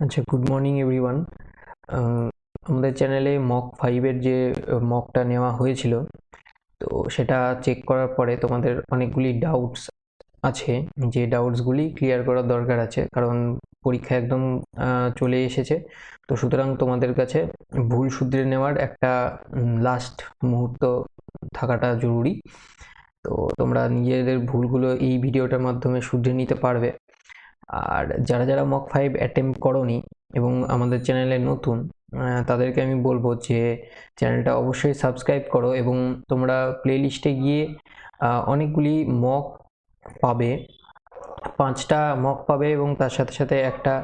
আচ্ছা good morning everyone আমাদের চ্যানেলে মক ফাইভের যে মকটা নেওয়া হয়েছিল, তো সেটা চেক করার পরে তোমাদের অনেকগুলি ডাউটস আছে। যে ডাউটসগুলি ক্লিয়ার করার দরকার আছে, কারণ পরীক্ষা একদম চলে এসেছে। তো সুতরাং তোমাদের কাছে ভুল শুধরে নেওয়ার একটা লাস্ট মুহূর্ত থাকাটা জরুরি। তো তোমরা নিজেদের ভুলগুলো এই ভিডিওটার মাধ্যমে শুধরে নিতে পারবে। আর যারা যারা মক ফাইভ অ্যাটেম্প করনি এবং আমাদের চ্যানেলে নতুন তাদেরকে আমি বলব যে চ্যানেলটা অবশ্যই সাবস্ক্রাইব করো এবং তোমরা প্লেলিস্টে গিয়ে অনেকগুলি মক পাবে। পাঁচটা মক পাবে এবং তার সাথে সাথে একটা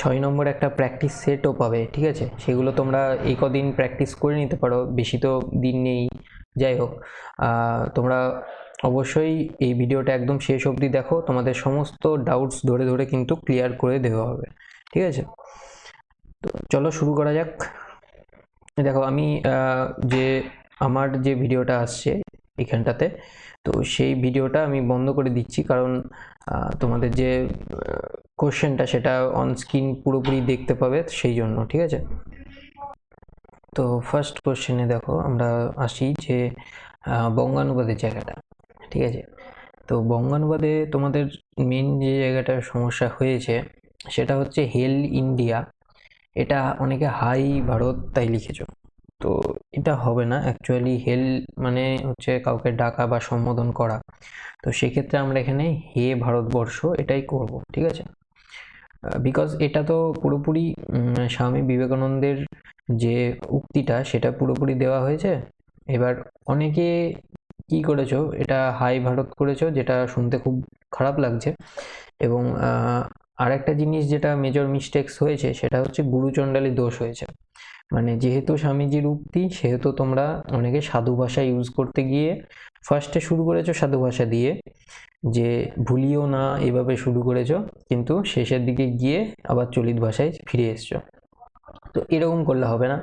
ছয় নম্বর একটা প্র্যাকটিস সেটও পাবে, ঠিক আছে? সেগুলো তোমরা এই কদিন প্র্যাকটিস করে নিতে পারো, বেশি তো দিন নেই। যাই হোক তোমরা অবশ্যই এই ভিডিওটা একদম শেষ অবধি দেখো। তোমাদের সমস্ত ডাউটস ধরে ধরে কিন্তু ক্লিয়ার করে দেওয়া হবে। ঠিক আছে? তো চলো শুরু করা যাক। দেখো, আমি যে আমার যে ভিডিওটা আসছে এখানটাতে, তো সেই ভিডিওটা আমি বন্ধ করে দিচ্ছি কারণ তোমাদের যে কোশ্চেনটা সেটা অন স্ক্রিন পুরোপুরি দেখতে পাবে সেই জন্য, ঠিক আছে? তো ফার্স্ট কোশ্চেনে দেখো, আমরা আসি যে বঙ্গানুবাদের জায়গাটা। ঠিক আছে? তো বঙ্গানুবাদে তোমাদের মেন যে জায়গাটার সমস্যা হয়েছে, সেটা হচ্ছে হেল ইন্ডিয়া এটা অনেকে হাই ভারত তাই লিখেছো। তো এটা হবে না অ্যাকচুয়ালি হেল মানে হচ্ছে কাউকে ডাকা বা সম্বোধন করা। তো সেক্ষেত্রে আমরা এখানে হে ভারতবর্ষ এটাই করব, ঠিক আছে? বিকজ এটা তো পুরোপুরি স্বামী বিবেকানন্দের যে উক্তিটা, সেটা পুরোপুরি দেওয়া হয়েছে। এবার অনেকে কি করেছ? এটা হাই ভারত করেছ, যেটা শুনতে খুব খারাপ লাগছে। এবং আরেকটা জিনিস যেটা মেজর মিস্টেক্স হয়েছে, সেটা হচ্ছে গুরুচণ্ডালী দোষ হয়েছে। মানে যেহেতু স্বামীজির উক্তি, সেহেতু তোমরা অনেকে সাধু ভাষা ইউজ করতে গিয়ে ফার্স্টে শুরু করেছ সাধু ভাষা দিয়ে, যে ভুলিও না এভাবে শুরু করেছ, কিন্তু শেষের দিকে গিয়ে আবার চলিত ভাষায় ফিরে এসছো। তো এরকম করলে হবে না।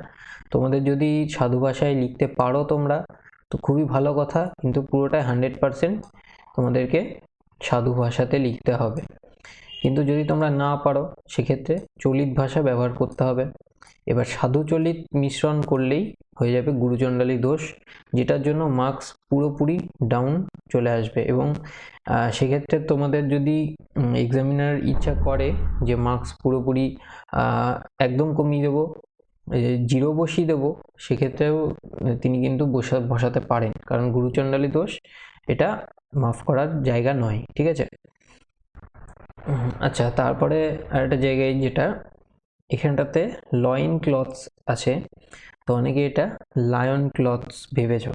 তোমাদের যদি সাধু ভাষায় লিখতে পারো তোমরা তো খুবই ভালো কথা, কিন্তু পুরোটাই হান্ড্রেড পারসেন্ট তোমাদেরকে সাধু ভাষাতে লিখতে হবে। কিন্তু যদি তোমরা না পারো, সেক্ষেত্রে চলিত ভাষা ব্যবহার করতে হবে। এবার সাধু চলিত মিশ্রণ করলেই হয়ে যাবে গুরুচণ্ডালী দোষ, যেটার জন্য মার্কস পুরোপুরি ডাউন চলে আসবে। এবং সেক্ষেত্রে তোমাদের যদি এক্সামিনার ইচ্ছা করে যে মার্কস পুরোপুরি একদম কমিয়ে দেবো জিরো বসিয়ে দেবো, সেক্ষেত্রেও তিনি কিন্তু বসা, বসাতে পারেন। কারণ গুরুচণ্ডালী দোষ, এটা মাফ করার জায়গা নয়, ঠিক আছে? আচ্ছা তারপরে আরেকটা জায়গায় যেটা, এখানটাতে লয়েন ক্লথস আছে। তো অনেকে এটা লায়ন ক্লথস ভেবেছো।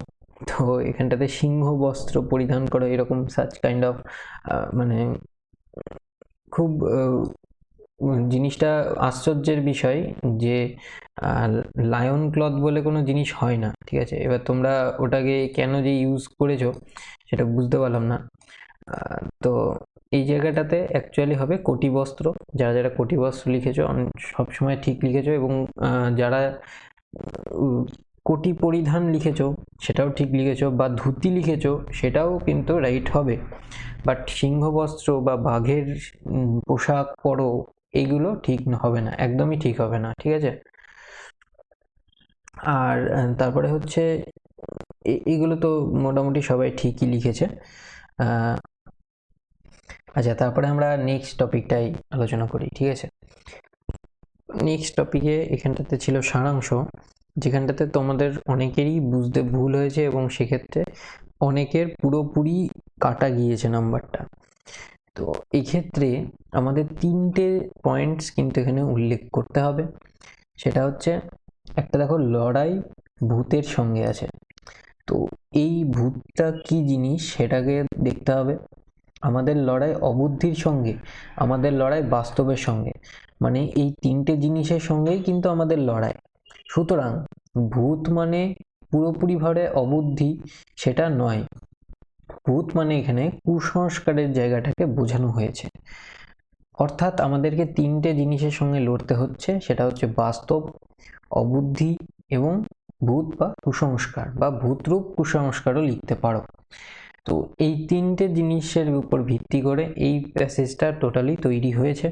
তো এখানটাতে সিংহ বস্ত্র পরিধান করো, এরকম সাচ কাইন্ড অফ মানে খুব জিনিসটা আশ্চর্যের বিষয় যে লায়ন ক্লথ বলে কোনো জিনিস হয় না, ঠিক আছে? এবার তোমরা ওটাকে কেন যে ইউজ করেছ সেটা বুঝতে পারলাম না। তো এই জায়গাটাতে অ্যাকচুয়ালি হবে কোটি বস্ত্র। যারা যারা কোটি বস্ত্র লিখেছো সবসময় ঠিক লিখেছো এবং যারা কোটি পরিধান লিখেছো সেটাও ঠিক লিখেছো বা ধুতি লিখেছো সেটাও কিন্তু রাইট হবে। বাট সিংহ বস্ত্র বা বাঘের পোশাক পরো এইগুলো ঠিক হবে না, একদমই ঠিক হবে না, ঠিক আছে? আর তারপরে হচ্ছে এগুলো তো মোটামুটি সবাই ঠিকই লিখেছে। আচ্ছা তারপরে আমরা নেক্সট টপিকটাই আলোচনা করি, ঠিক আছে? নেক্সট টপিকে এখানটাতে ছিল সারাংশ, যেখানটাতে তোমাদের অনেকেরই বুঝতে ভুল হয়েছে এবং সেক্ষেত্রে অনেকের পুরোপুরি কাটা গিয়েছে নাম্বারটা। তো এক্ষেত্রে আমাদের তিনটে পয়েন্টস কিন্তু এখানে উল্লেখ করতে হবে। সেটা হচ্ছে একটা দেখো লড়াই ভূতের সঙ্গে আছে। তো এই ভূতটা কি জিনিস সেটাকে দেখতে হবে। আমাদের লড়াই অবুদ্ধির সঙ্গে, আমাদের লড়াই বাস্তবের সঙ্গে। মানে এই তিনটে জিনিসের সঙ্গেই কিন্তু আমাদের লড়াই। সুতরাং ভূত মানে পুরোপুরিভাবে অবুদ্ধি, সেটা নয়। ভূত মানে এখানে কুসংস্কারের জায়গাটাকে বোঝানো হয়েছে। অর্থাৎ আমাদেরকে তিনটে জিনিসের সঙ্গে লড়তে হচ্ছে, সেটা হচ্ছে বাস্তব অবুদ্ধি এবং ভূত বা কুসংস্কার বা ভূতরূপ কুসংস্কারও লিখতে পারো। তো এই তিনটে জিনিসের উপর ভিত্তি করে এই প্যাসেজটা টোটালি তৈরি হয়েছে।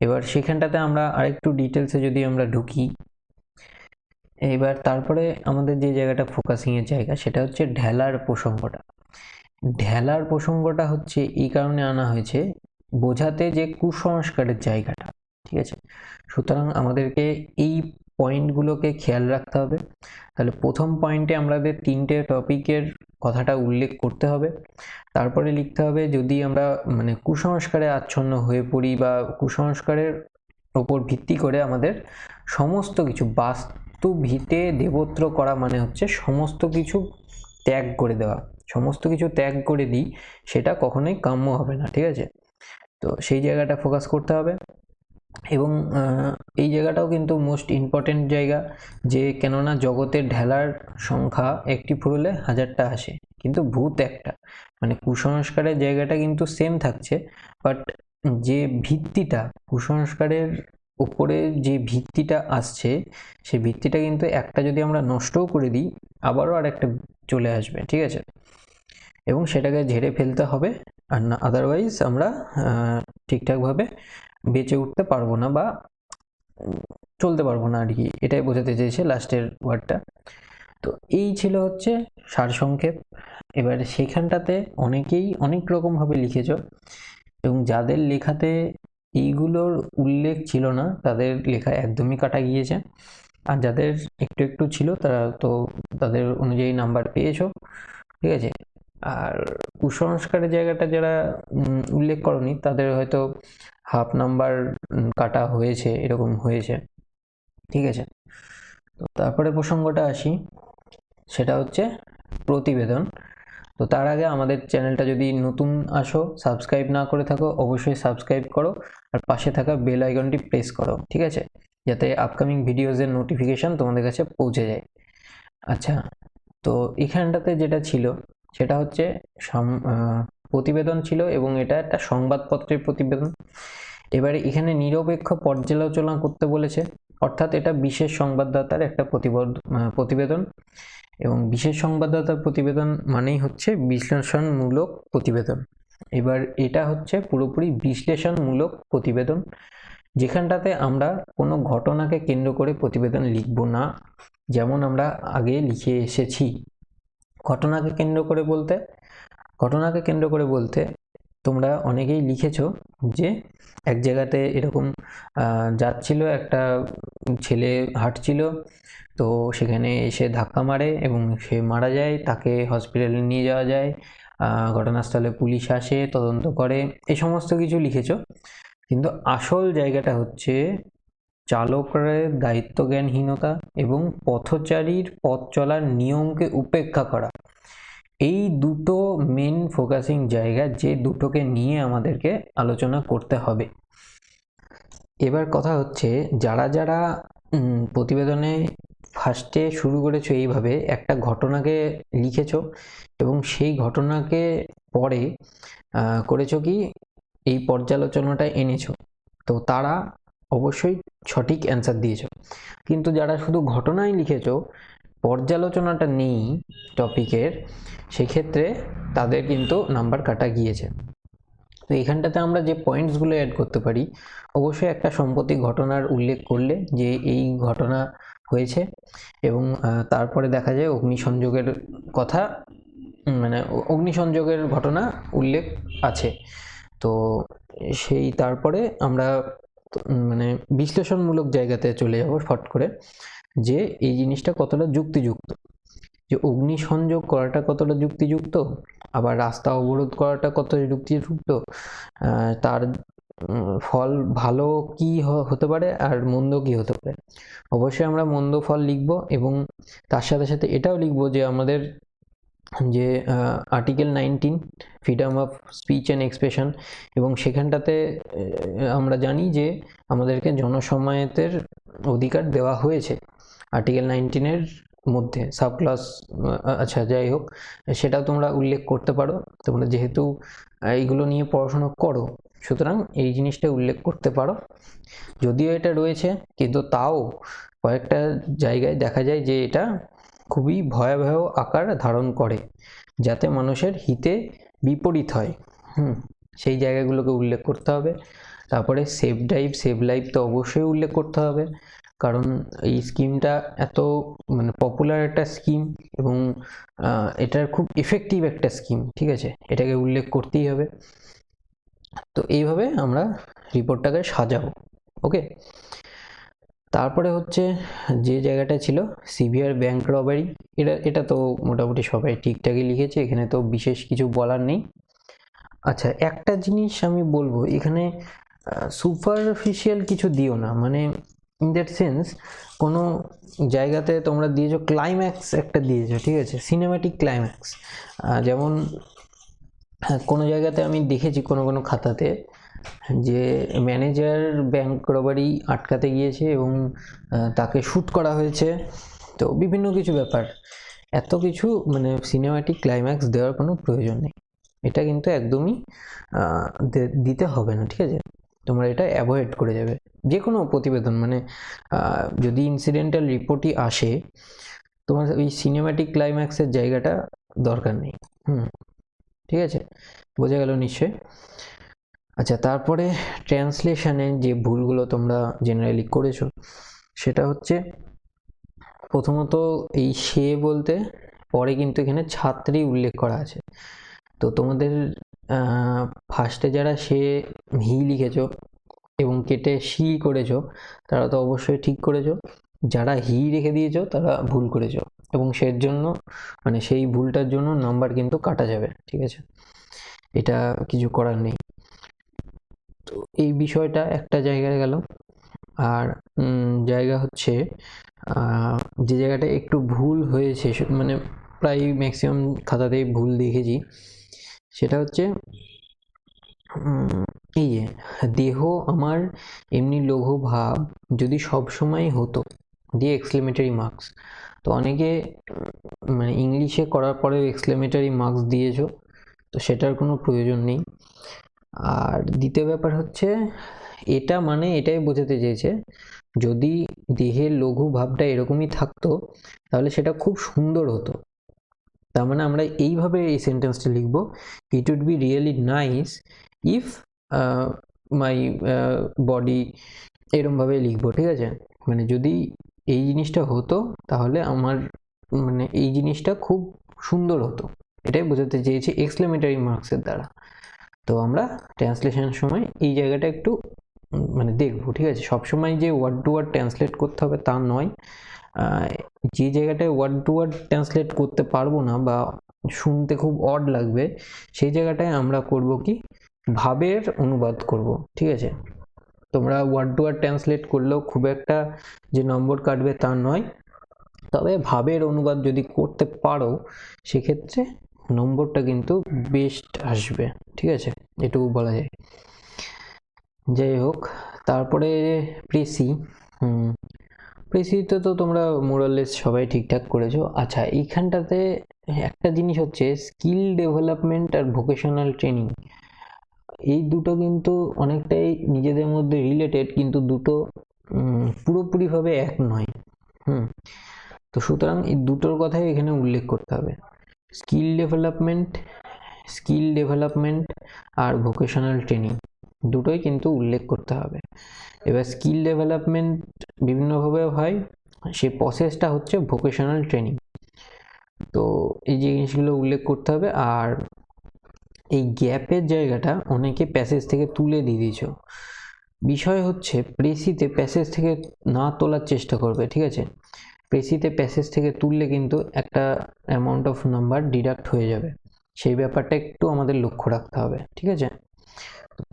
এবার সেখানটাতে আমরা আরেকটু ডিটেলসে যদি আমরা ঢুকি, এবার তারপরে আমাদের যে জায়গাটা ফোকাসিংয়ের জায়গা সেটা হচ্ছে ঢেলার প্রসঙ্গটা। ঢেলার প্রসঙ্গটা হচ্ছে এই কারণে আনা হয়েছে বোঝাতে যে কুসংস্কারের জায়গাটা, ঠিক আছে? সুতরাং আমাদেরকে এই পয়েন্টগুলোকে খেয়াল রাখতে হবে। তাহলে প্রথম পয়েন্টে আমাদের তিনটে টপিকের কথাটা উল্লেখ করতে হবে। তারপরে লিখতে হবে, যদি আমরা মানে কুসংস্কারে আচ্ছন্ন হয়ে পড়ি বা কুসংস্কারের ওপর ভিত্তি করে আমাদের সমস্ত কিছু বাস্তু ভিতে দেবত্র করা মানে হচ্ছে সমস্ত কিছু ত্যাগ করে দেওয়া। সমস্ত কিছু ত্যাগ করে দিই, সেটা কখনোই কাম্য হবে না, ঠিক আছে? তো সেই জায়গাটা ফোকাস করতে হবে। এবং এই জায়গাটাও কিন্তু মোস্ট ইম্পর্টেন্ট জায়গা যে কেননা জগতের ঢেলার সংখ্যা একটি ফুরলে হাজারটা আসে, কিন্তু ভূত একটা। মানে কুসংস্কারের জায়গাটা কিন্তু সেম থাকছে বাট যে ভিত্তিটা, কুসংস্কারের উপরে যে ভিত্তিটা আসছে সেই ভিত্তিটা কিন্তু একটা যদি আমরা নষ্টও করে দিই, আবারও আর একটা চলে আসবে, ঠিক আছে? এবং সেটাকে ঝেড়ে ফেলতে হবে, আর না আদারওয়াইজ আমরা ঠিকঠাকভাবে বেঁচে উঠতে পারব না বা চলতে পারব না আর কি এটাই বোঝাতে চেয়েছে লাস্টের ওয়ার্ডটা। তো এই ছিল হচ্ছে সারসংক্ষেপ এবার সেখানটাতে অনেকেই অনেক রকমভাবে লিখেছ এবং যাদের লেখাতে এইগুলোর উল্লেখ ছিল না, তাদের লেখা একদমই কাটা গিয়েছে। আর যাদের একটু একটু ছিল, তারা তো তাদের অনুযায়ী নাম্বার পেয়েছ, ঠিক আছে? আর কুসংস্কারের জায়গাটা যারা উল্লেখ করনি, তাদের হয়তো হাফ নাম্বার কাটা হয়েছে, এরকম হয়েছে। ঠিক আছে? তো তারপরে প্রসঙ্গটা আসি। সেটা হচ্ছে প্রতিবেদন। তো তার আগে আমাদের চ্যানেলটা যদি নতুন আসো, সাবস্ক্রাইব না করে থাকো, অবশ্যই সাবস্ক্রাইব করো আর পাশে থাকা বেল আইকনটি প্রেস করো, ঠিক আছে? যাতে আপকামিং ভিডিওসের নোটিফিকেশান তোমাদের কাছে পৌঁছে যায়। আচ্ছা তো এখানটাতে যেটা ছিল, সেটা হচ্ছে প্রতিবেদন ছিল এবং এটা একটা সংবাদপত্রের প্রতিবেদন। এবারে এখানে নিরপেক্ষ পর্যালোচনা করতে বলেছে, অর্থাৎ এটা বিশেষ সংবাদদাতার একটা প্রতিবেদন। এবং বিশেষ সংবাদদাতার প্রতিবেদন মানেই হচ্ছে বিশ্লেষণমূলক প্রতিবেদন। এবার এটা হচ্ছে পুরোপুরি বিশ্লেষণমূলক প্রতিবেদন, যেখানটাতে আমরা কোনো ঘটনাকে কেন্দ্র করে প্রতিবেদন লিখব না, যেমন আমরা আগে লিখে এসেছি। ঘটনাকে কেন্দ্র করে বলতে ঘটনাকে কেন্দ্র করে বলতে তোমরা অনেকেই লিখেছো যে এক জায়গাতে এরকম যাচ্ছিল একটা ছেলে, হাঁটছিল, তো সেখানে এসে ধাক্কা মারে এবং সে মারা যায়, তাকে হসপিটালে নিয়ে যাওয়া যায় ঘটনাস্থলে পুলিশ আসে, তদন্ত করে, এই সমস্ত কিছু লিখেছ। কিন্তু আসল জায়গাটা হচ্ছে চালকের দায়িত্বজ্ঞানহীনতা এবং পথচারীর পথ চলার নিয়মকে উপেক্ষা করা। এই দুটো মেন ফোকাসিং জায়গা যে দুটোকে নিয়ে আমাদেরকে আলোচনা করতে হবে। এবার কথা হচ্ছে, যারা যারা প্রতিবেদনে ফার্স্টে শুরু করেছ এইভাবে একটা ঘটনাকে লিখেছো এবং সেই ঘটনাকে পরে করেছ কি? এই পর্যালোচনাটা এনেছো। তো তারা অবশ্যই সঠিক অ্যান্সার দিয়েছ। কিন্তু যারা শুধু ঘটনাই লিখেছো পর্যালোচনাটা নেই টপিকের সেক্ষেত্রে তাদের কিন্তু নাম্বার কাটা গিয়েছে। তো এখানটাতে আমরা যে পয়েন্টসগুলো অ্যাড করতে পারি, অবশ্যই একটা সম্পত্তি ঘটনার উল্লেখ করলে যে এই ঘটনা হয়েছে এবং তারপরে দেখা যায় অগ্নিসংযোগের কথা মানে অগ্নিসংযোগের ঘটনা উল্লেখ আছে। তো সেই তারপরে আমরা মানে বিশ্লেষণমূলক জায়গাতে চলে যাব ফট করে। যে এই জিনিসটা কতটা যুক্তিযুক্ত? যে অগ্নিসংযোগ করাটা কতটা যুক্তিযুক্ত? আবার রাস্তা অবরোধ করাটা কতটা যুক্তিযুক্ত? তার ফল ভালো কি হতে পারে আর মন্দ কি হতে পারে? অবশ্যই আমরা মন্দ ফল লিখব এবং তার সাথে সাথে এটাও লিখব যে আমাদের যে article nineteen freedom of speech and expression এবং সেখানটাতে আমরা জানি যে আমাদেরকে জনসমায়েতের অধিকার দেওয়া হয়েছে। আর্টিকেল নাইনটিনের মধ্যে সাব ক্লাস আচ্ছা যাই হোক, সেটাও তোমরা উল্লেখ করতে পারো। তোমরা যেহেতু এইগুলো নিয়ে পড়াশোনা করো, সুতরাং এই জিনিসটা উল্লেখ করতে পারো। যদিও এটা রয়েছে, কিন্তু তাও কয়েকটা জায়গায় দেখা যায় যে এটা খুবই ভয়াবহ আকার ধারণ করে, যাতে মানুষের হিতে বিপরীত হয়। হুম, সেই জায়গাগুলোকে উল্লেখ করতে হবে। তারপরে সেভ ড্রাইভ, সেভ লাইফ তো অবশ্যই উল্লেখ করতে হবে। কারণ এই স্কিমটা এত মানে পপুলার একটা স্কিম এবং এটার খুব এফেক্টিভ একটা স্কিম ঠিক আছে? এটাকে উল্লেখ করতেই হবে। তো এইভাবে আমরা রিপোর্টটাকে সাজাবো ওকে তারপরে হচ্ছে যে জায়গাটা ছিল সিভিয়ার ব্যাংক রবারি এটা এটা তো মোটামুটি সবাই ঠিকঠাকই লিখেছে, এখানে তো বিশেষ কিছু বলার নেই। আচ্ছা একটা জিনিস আমি বলব, এখানে সুপারফিশিয়াল কিছু দিও না মানে ইন দ্যাট সেন্স কোনো জায়গাতে তোমরা দিয়েছ ক্লাইম্যাক্স একটা দিয়েছ ঠিক আছে? সিনেম্যাটিক ক্লাইম্যাক্স যেমন হ্যাঁ, কোনো জায়গাতে আমি দেখেছি কোনো কোনো খাতাতে যে ম্যানেজার ব্যাংক রবারি আটকাতে গিয়েছে এবং তাকে শ্যুট করা হয়েছে। তো বিভিন্ন কিছু ব্যাপার। এত কিছু মানে সিনেমাটিক ক্লাইম্যাক্স দেওয়ার কোনো প্রয়োজন নেই। এটা কিন্তু একদমই দিতে হবে না ঠিক আছে? তোমরা এটা অ্যাভয়েড করে যাবে। যে কোনো প্রতিবেদন মানে যদি ইনসিডেন্টাল রিপোর্টই আসে, তোমার ওই সিনেমাটিক ক্লাইম্যাক্সের জায়গাটা দরকার নেই। হুম, ঠিক আছে? বোঝা গেল নিশ্চয় আচ্ছা তারপরে ট্রান্সলেশনে যে ভুলগুলো তোমরা জেনারেলি করেছ, সেটা হচ্ছে, প্রথমত এই সে বলতে, পরে কিন্তু এখানে ছাত্রী উল্লেখ করা আছে। তো তোমাদের ফার্স্টে যারা সে হি লিখেছো এবং কেটে সি করেছ, তারা তো অবশ্যই ঠিক করেছ। যারা হি রেখে দিয়েছ, তারা ভুল করেছ। এবং সের জন্য মানে সেই ভুলটার জন্য নাম্বার কিন্তু কাটা যাবে, ঠিক আছে? এটা কিছু করার নেই। তো এই বিষয়টা একটা জায়গায় গেল। আর জায়গা হচ্ছে যে জায়গাটা একটু ভুল হয়েছে মানে প্রায় ম্যাক্সিমাম খাতাতেই ভুল দেখেছি। সেটা হচ্ছে এই যে, দেহ আমার এমনি লৌহ ভাব যদি সব সময় হতো, দিয়ে এক্সক্লেমেটারি মার্কস তো অনেকে মানে ইংলিশে করার পরেও এক্সক্লেমেটারি মার্কস দিয়েছ, তো সেটার কোনো প্রয়োজন নেই। আর দ্বিতীয় ব্যাপার হচ্ছে, এটা মানে এটাই বোঝাতে চেয়েছে, যদি দেহের লঘু ভাবটা এরকমই থাকতো, তাহলে সেটা খুব সুন্দর হতো। তার মানে আমরা এইভাবে এই সেন্টেন্সটা লিখব it would be really nice if my body এরমভাবে লিখব ঠিক আছে? মানে যদি এই জিনিসটা হতো, তাহলে আমার মানে এই জিনিসটা খুব সুন্দর হতো। এটাই বোঝাতে চেয়েছি এক্সক্লেমেটারি মার্কসের দ্বারা। তো আমরা ট্রান্সলেশনের সময় এই জায়গাটা একটু মানে দেখব, ঠিক আছে? সবসময় যে ওয়ার্ড টু ওয়ার্ড ট্রান্সলেট করতে হবে তা নয়। যে জায়গাটায় ওয়ার্ড টু ওয়ার্ড ট্রান্সলেট করতে পারব না বা শুনতে খুব অড লাগবে, সেই জায়গাটায় আমরা করব কি? ভাবের অনুবাদ করব, ঠিক আছে? তোমরা ওয়ার্ড টু ওয়ার্ড ট্রান্সলেট করলেও খুব একটা যে নম্বর কাটবে তা নয়। তবে ভাবের অনুবাদ যদি করতে পারো, সেক্ষেত্রে নম্বরটা কিন্তু বেস্ট আসবে, ঠিক আছে? এটুকু বলা যায়। যাই হোক, তারপরে প্রেসি হুম প্রেসিতে তো তোমরা মোরালেস সবাই ঠিকঠাক করেছ। আচ্ছা এইখানটাতে একটা জিনিস হচ্ছে স্কিল ডেভেলপমেন্ট আর ভোকেশনাল ট্রেনিং এই দুটো কিন্তু অনেকটাই নিজেদের মধ্যে রিলেটেড কিন্তু দুটো পুরোপুরিভাবে এক নয়। হুম। তো সুতরাং এই দুটোর কথাই এখানে উল্লেখ করতে হবে। স্কিল ডেভেলপমেন্ট স্কিল ডেভেলপমেন্ট আর ভোকেশনাল ট্রেনিং দুটোই কিন্তু উল্লেখ করতে হবে। এবার স্কিল ডেভেলপমেন্ট বিভিন্নভাবে হয় সেই প্রসেসটা হচ্ছে ভোকেশনাল ট্রেনিং তো এই জিনিসগুলো উল্লেখ করতে হবে, আর এই গ্যাপের জায়গাটা অনেকে প্যাসেজ থেকে তুলে দিয়ে দিয়েছ। বিষয় হচ্ছে প্রেসিতে প্যাসেজ থেকে না তোলার চেষ্টা করবে, ঠিক আছে? প্রেসিতে প্যাসেজ থেকে তুললে কিন্তু একটা অ্যামাউন্ট অফ নাম্বার ডিডাক্ট হয়ে যাবে। সেই ব্যাপারটা একটু আমাদের লক্ষ্য রাখতে হবে, ঠিক আছে?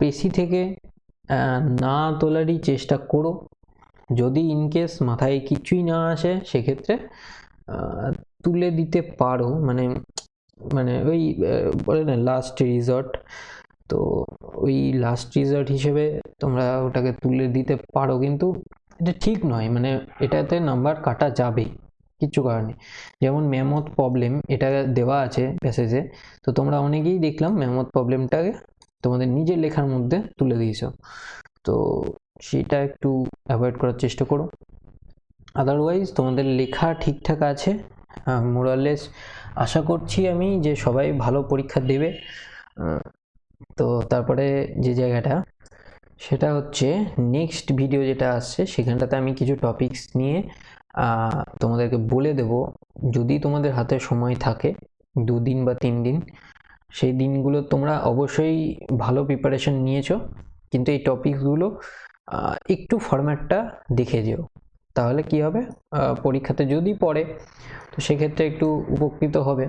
পেশি থেকে না তোলারই চেষ্টা করো। যদি ইনকেস মাথায় কিছুই না আসে, সেক্ষেত্রে তুলে দিতে পারো। মানে মানে ওই বলে না লাস্ট রিসর্ট তো ওই লাস্ট রিসর্ট হিসেবে তোমরা ওটাকে তুলে দিতে পারো। কিন্তু এটা ঠিক নয়। মানে এটাতে নাম্বার কাটা যাবে, কিচ্ছু নেই। যেমন ম্যামথ প্রবলেম এটা দেওয়া আছে প্যাসেজে তো তোমরা অনেকেই দেখলাম ম্যামথ প্রবলেমটাকে তোমাদের নিজের লেখার মধ্যে তুলে দিয়েছ। তো সেটা একটু অ্যাভয়েড করার চেষ্টা করো। আদারওয়াইজ তোমাদের লেখা ঠিকঠাক আছে মোরালেস আশা করছি আমি যে সবাই ভালো পরীক্ষা দেবে। তো তারপরে যে জায়গাটা, সেটা হচ্ছে নেক্সট ভিডিও যেটা আসছে, সেখানটাতে আমি কিছু টপিকস নিয়ে তোমাদেরকে বলে দেব। যদি তোমাদের হাতে সময় থাকে, দুদিন বা তিন দিন সেই দিনগুলো তোমরা অবশ্যই ভালো প্রিপারেশন নিয়েছো। কিন্তু এই টপিকসগুলো একটু ফরম্যাটটা দেখে যেও। তাহলে কি হবে? পরীক্ষাতে যদি পড়ে, তো সেক্ষেত্রে একটু উপকৃত হবে।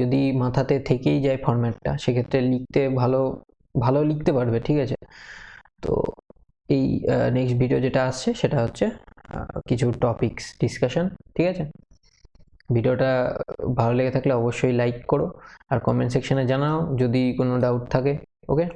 যদি মাথাতে থেকেই যায় ফরম্যাটটা সেক্ষেত্রে লিখতে ভালো ভালো লিখতে পারবে, ঠিক আছে? তো এই নেক্সট ভিডিও যেটা আসছে, সেটা হচ্ছে কিছু টপিকস ডিসকাশন ঠিক আছে? ভিডিওটা ভালো লেগে থাকলে অবশ্যই লাইক করো আর কমেন্ট সেকশনে জানাও যদি কোনো ডাউট থাকে ওকে